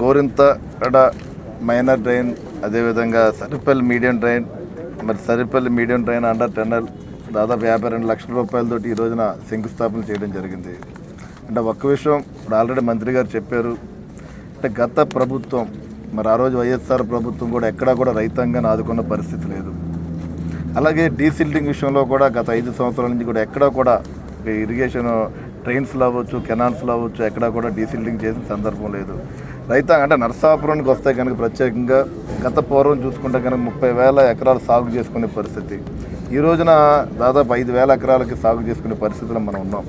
గోరింతడ minor drain అదేవిధంగా Saripalli medium drain. మరి Saripalli medium drain under tunnel దాదాపు యాభై రెండు లక్షల రూపాయలతోటి ఈ రోజున శంకుస్థాపన చేయడం జరిగింది. అంటే ఒక్క విషయం ఇప్పుడు ఆల్రెడీ మంత్రి గారు చెప్పారు. అంటే గత ప్రభుత్వం మరి ఆ రోజు వైఎస్ఆర్ ప్రభుత్వం కూడా ఎక్కడా కూడా రైతాంగాన్ని ఆదుకున్న పరిస్థితి లేదు. అలాగే డీసిల్టింగ్ విషయంలో కూడా గత ఐదు సంవత్సరాల నుంచి కూడా ఎక్కడా కూడా ఈ ఇరిగేషన్ ట్రైన్స్లో అవ్వచ్చు కెనాల్స్లో అవ్వచ్చు ఎక్కడా కూడా డీసిల్టింగ్ చేసిన సందర్భం లేదు. రైతాంగం అంటే నరసాపురానికి వస్తే కనుక ప్రత్యేకంగా గత పూర్వం చూసుకుంటే కనుక ముప్పై వేల ఎకరాలు సాగు చేసుకునే పరిస్థితి. ఈ రోజున దాదాపు ఐదు వేల ఎకరాలకి సాగు చేసుకునే పరిస్థితిలో మనం ఉన్నాం.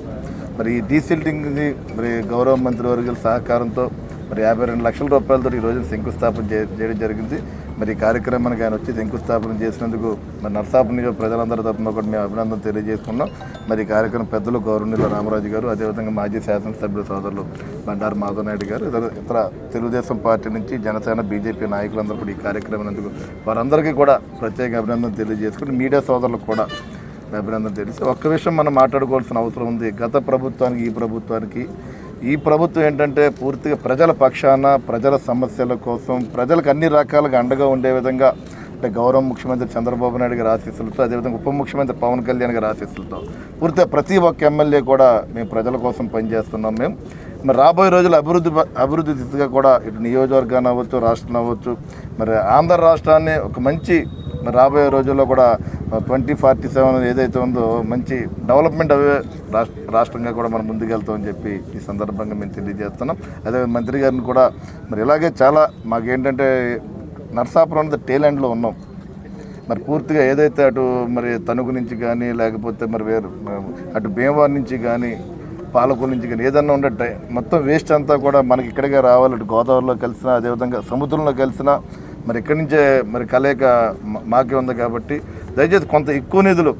మరి ఈ డీసిల్టింగ్ మరి గౌరవ మంత్రి వర్గుల సహకారంతో మరి యాభై రెండు లక్షల రూపాయలతో ఈ రోజున శంకుస్థాపన చేయడం జరిగింది. మరి ఈ కార్యక్రమానికి ఆయన వచ్చి శంకుస్థాపన చేసినందుకు మరి నర్సాపురం ప్రజలందరూ ప్రజలందరి ఒకటి మేము అభినందన తెలియజేసుకున్నాం. మరి ఈ కార్యక్రమం పెద్దలు గౌరవనీయులు రామరాజు గారు అదేవిధంగా మాజీ శాసనసభ్యుల సోదరులు బండారు మాధవ్ నాయుడు గారు ఇతర ఇతర తెలుగుదేశం పార్టీ నుంచి జనసేన బీజేపీ నాయకులందరూ కూడా ఈ కార్యక్రమం ఎందుకు వారందరికీ కూడా ప్రత్యేక అభినందన తెలియజేసుకుని మీడియా సోదరులకు కూడా అభినందన తెలిసి ఒక్క విషయం మనం మాట్లాడుకోవాల్సిన అవసరం ఉంది. గత ప్రభుత్వానికి ఈ ప్రభుత్వానికి ఈ ప్రభుత్వం ఏంటంటే పూర్తిగా ప్రజల పక్షాన ప్రజల సమస్యల కోసం ప్రజలకు అన్ని రకాలుగా అండగా ఉండే విధంగా అంటే గౌరవ ముఖ్యమంత్రి చంద్రబాబు నాయుడు గారి ఆశీస్సులతో అదేవిధంగా ఉప ముఖ్యమంత్రి పవన్ కళ్యాణ్ గారి ఆశీస్సులతో పూర్తిగా ప్రతి ఒక్క ఎమ్మెల్యే కూడా మేము ప్రజల కోసం పనిచేస్తున్నాం మేము. మరి రాబోయే రోజులు అభివృద్ధి అభివృద్ధి దిశగా కూడా ఇటు నియోజకవర్గాన్ని అవ్వచ్చు రాష్ట్రం అవ్వచ్చు మరి ఆంధ్ర రాష్ట్రాన్ని ఒక మంచి మరి రాబోయే రోజుల్లో కూడా ట్వంటీ ఫార్టీ సెవెన్ ఏదైతే ఉందో మంచి డెవలప్మెంట్ అవే రాష్ట్ర రాష్ట్రంగా కూడా మనం ముందుకెళ్తామని చెప్పి ఈ సందర్భంగా మేము తెలియజేస్తున్నాం. అదే మంత్రి గారిని కూడా మరి ఇలాగే చాలా మాకేంటంటే నర్సాపురం అనేది టేలెండ్లో ఉన్నాం. మరి పూర్తిగా ఏదైతే అటు మరి తణుకు నుంచి కానీ లేకపోతే మరి వేరు అటు భీమవరం నుంచి కానీ పాలకూరు నుంచి కానీ ఏదన్నా ఉండే మొత్తం వేస్ట్ అంతా కూడా మనకి ఇక్కడికే రావాలి. అటు గోదావరిలో కలిసినా అదేవిధంగా సముద్రంలో కలిసినా మరి ఇక్కడి నుంచే మరి కలయిక మాకే ఉంది కాబట్టి దయచేసి కొంత ఎక్కువ నిధులు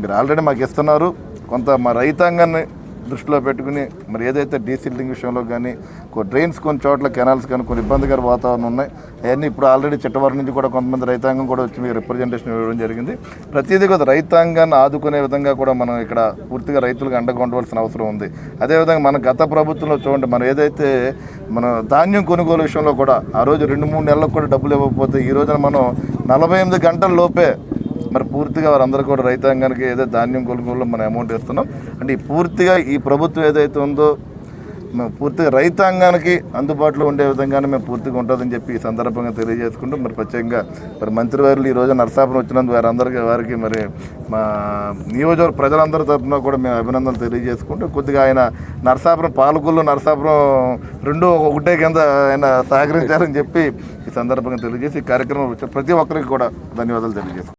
మీరు ఆల్రెడీ మాకు ఇస్తున్నారు. కొంత మా రైతాంగాన్ని దృష్టిలో పెట్టుకుని మరి ఏదైతే డీసిల్టింగ్ విషయంలో కానీ కొన్ని డ్రైన్స్ కొన్ని చోట్ల కెనాల్స్ కానీ కొన్ని ఇబ్బందికర వాతావరణం ఉన్నాయి. అవన్నీ ఇప్పుడు ఆల్రెడీ చిట్టవారి నుంచి కూడా కొంతమంది రైతాంగం కూడా వచ్చి మీకు రిప్రజెంటేషన్ ఇవ్వడం జరిగింది. ప్రతిదీ కూడా రైతాంగాన్ని ఆదుకునే విధంగా కూడా మనం ఇక్కడ పూర్తిగా రైతులకు అండగా ఉండవలసిన అవసరం ఉంది. అదేవిధంగా మన గత ప్రభుత్వంలో చూడండి మనం ఏదైతే మన ధాన్యం కొనుగోలు విషయంలో కూడా ఆ రోజు రెండు మూడు నెలలకు కూడా డబ్బులు ఇవ్వకపోతే ఈ రోజున మనం నలభై ఎనిమిది గంటల లోపే మరి పూర్తిగా వారందరూ కూడా రైతాంగానికి ఏదో ధాన్యం కొనుగోలులో మనం అమౌంట్ ఇస్తున్నాం అంటే పూర్తిగా ఈ ప్రభుత్వం ఏదైతే ఉందో మేము పూర్తిగా రైతాంగానికి అందుబాటులో ఉండే విధంగానే మేము పూర్తిగా ఉంటుందని చెప్పి ఈ సందర్భంగా తెలియజేసుకుంటూ మరి ప్రత్యేకంగా మరి మంత్రివారులు ఈ రోజు నరసాపురం వచ్చినందుకు వారందరికీ వారికి మరి మా నియోజకవర్గ ప్రజలందరి తరఫున కూడా మేము అభినందనలు తెలియజేసుకుంటూ కొద్దిగా ఆయన నరసాపురం పాలకొల్లు నరసాపురం రెండు ఒకటే కింద ఆయన సహకరించారని చెప్పి ఈ సందర్భంగా తెలియజేసి ఈ కార్యక్రమం ప్రతి ఒక్కరికి కూడా ధన్యవాదాలు తెలియజేసుకుంటాం